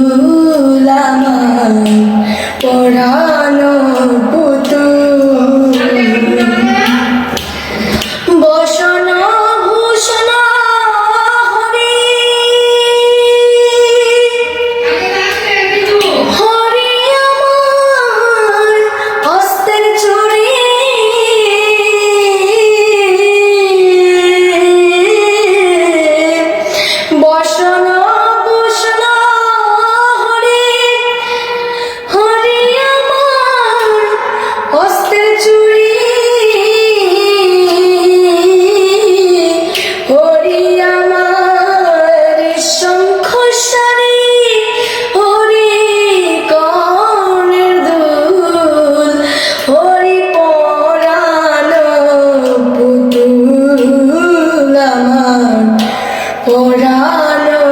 রসুল আমার পড়ানো পরানো